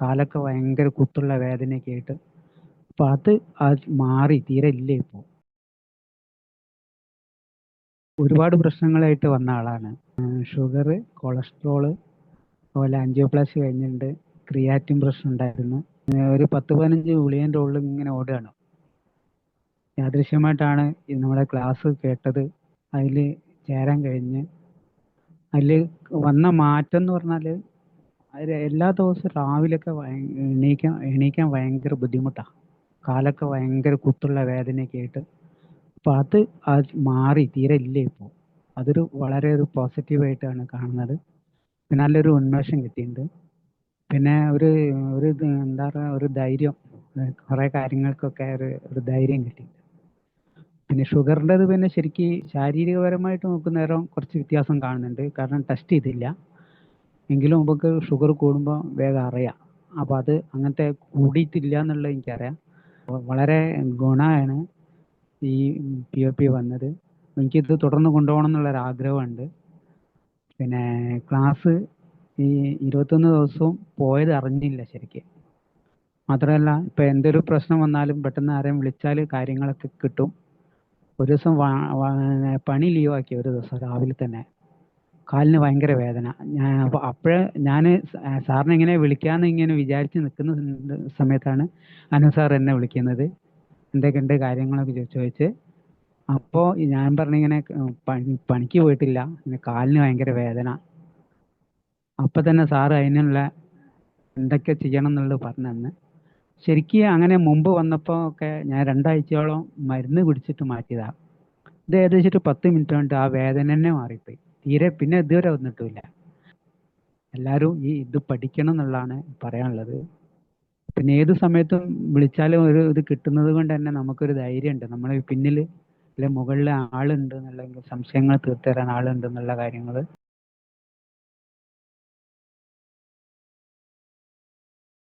കാലൊക്കെ ഭയങ്കര കുത്തുള്ള വേദനയൊക്കെ ആയിട്ട്. അപ്പൊ അത് അത് മാറി തീരെ ഇല്ല. ഒരുപാട് പ്രശ്നങ്ങളായിട്ട് വന്ന ആളാണ്. ഷുഗർ കൊളസ്ട്രോൾ, അതുപോലെ ആൻജിയോപ്ലാസ്റ്റി കഴിഞ്ഞിട്ടുണ്ട്. ക്രിയാറ്റിൻ പ്രശ്നം ഉണ്ടായിരുന്നു ഒരു പത്ത് പതിനഞ്ച് ഉളിയൻ റോളിൽ ഇങ്ങനെ ഓടുകയാണ്. യാദൃശ്യമായിട്ടാണ് നമ്മുടെ ക്ലാസ് കേട്ടത്. അതിൽ ചേരാൻ കഴിഞ്ഞ്. അതിൽ വന്ന മാറ്റം എന്ന് പറഞ്ഞാൽ അതിൽ എല്ലാ ദിവസവും രാവിലെയൊക്കെ എണീക്കാൻ എണീക്കാൻ ഭയങ്കര ബുദ്ധിമുട്ടാ. കാലൊക്കെ ഭയങ്കര കുത്തുള്ള വേദനയൊക്കെ ആയിട്ട്. അപ്പൊ അത് അത് മാറി തീരെ ഇല്ല ഇപ്പൊ. അതൊരു വളരെ ഒരു പോസിറ്റീവ് കാണുന്നത്. പിന്നെ നല്ലൊരു ഉന്മേഷം കിട്ടിയിട്ടുണ്ട്. പിന്നെ ഒരു ഒരു എന്താ പറയാ ഒരു ധൈര്യം കുറേ കാര്യങ്ങൾക്കൊക്കെ ഒരു ഒരു ധൈര്യം കിട്ടി. പിന്നെ ഷുഗറിന്റെത് പിന്നെ ശരിക്ക് ശാരീരികപരമായിട്ട് നോക്കുന്നേരം കുറച്ച് വ്യത്യാസം കാണുന്നുണ്ട്. കാരണം ടെസ്റ്റ് ചെയ്തില്ല. എങ്കിലും നമുക്ക് ഷുഗർ കൂടുമ്പോൾ വേഗം അറിയാം. അപ്പോൾ അത് അങ്ങനത്തെ കൂടിയിട്ടില്ല എന്നുള്ളത് എനിക്കറിയാം. വളരെ ഗുണമാണ് ഈ പി ഒ പി വന്നത്. എനിക്കിത് തുടർന്ന് കൊണ്ടുപോകണം എന്നുള്ളൊരു ആഗ്രഹമുണ്ട്. പിന്നെ ക്ലാസ് ഈ 21 ദിവസവും പോയത് അറിഞ്ഞില്ല ശരിക്കും മാത്രമല്ല ഇപ്പം എന്തൊരു പ്രശ്നം വന്നാലും പെട്ടെന്ന് ആരെയും വിളിച്ചാൽ കാര്യങ്ങളൊക്കെ കിട്ടും. ഒരു ദിവസം പണി ലീവാക്കി ഒരു ദിവസം രാവിലെ തന്നെ. കാലിന് ഭയങ്കര വേദന. ഞാൻ അപ്പൊ അപ്പഴ് ഞാൻ സാറിനെ ഇങ്ങനെ വിളിക്കാന്ന് ഇങ്ങനെ വിചാരിച്ച് നിൽക്കുന്ന സമയത്താണ് അനു സാർ എന്നെ വിളിക്കുന്നത്. എന്തൊക്കെ എന്തൊക്കെയുണ്ട് കാര്യങ്ങളൊക്കെ ചോദിച്ചു ചോദിച്ച്. അപ്പൊ ഞാൻ പറഞ്ഞിങ്ങനെ പണി പണിക്ക് പോയിട്ടില്ല. പിന്നെ കാലിന് ഭയങ്കര വേദന. അപ്പൊ തന്നെ സാറ് അതിനുള്ള എന്തൊക്കെ ചെയ്യണം എന്നുള്ളത് പറഞ്ഞു തന്ന്. ശരിക്ക് അങ്ങനെ മുമ്പ് വന്നപ്പോ ഒക്കെ ഞാൻ രണ്ടാഴ്ചയോളം മരുന്ന് കുടിച്ചിട്ട് മാറ്റിയതാ. ഇത് ഏകദേശം ഒരു 10 മിനിറ്റ് കൊണ്ട് ആ വേദന തന്നെ മാറിപ്പോയി. തീരെ പിന്നെ ഇതുവരെ വന്നിട്ടുമില്ല. എല്ലാവരും ഈ ഇത് പഠിക്കണം എന്നുള്ളതാണ് പറയാനുള്ളത്. പിന്നെ ഏത് സമയത്തും വിളിച്ചാലും ഒരു ഇത് കിട്ടുന്നത് കൊണ്ട് തന്നെ നമുക്കൊരു ധൈര്യമുണ്ട്. നമ്മളെ പിന്നിൽ അല്ലെ മുകളിൽ ആളുണ്ട് എന്നുള്ള സംശയങ്ങൾ തീർത്ത് തരാൻ ആളുണ്ട് എന്നുള്ള കാര്യങ്ങൾ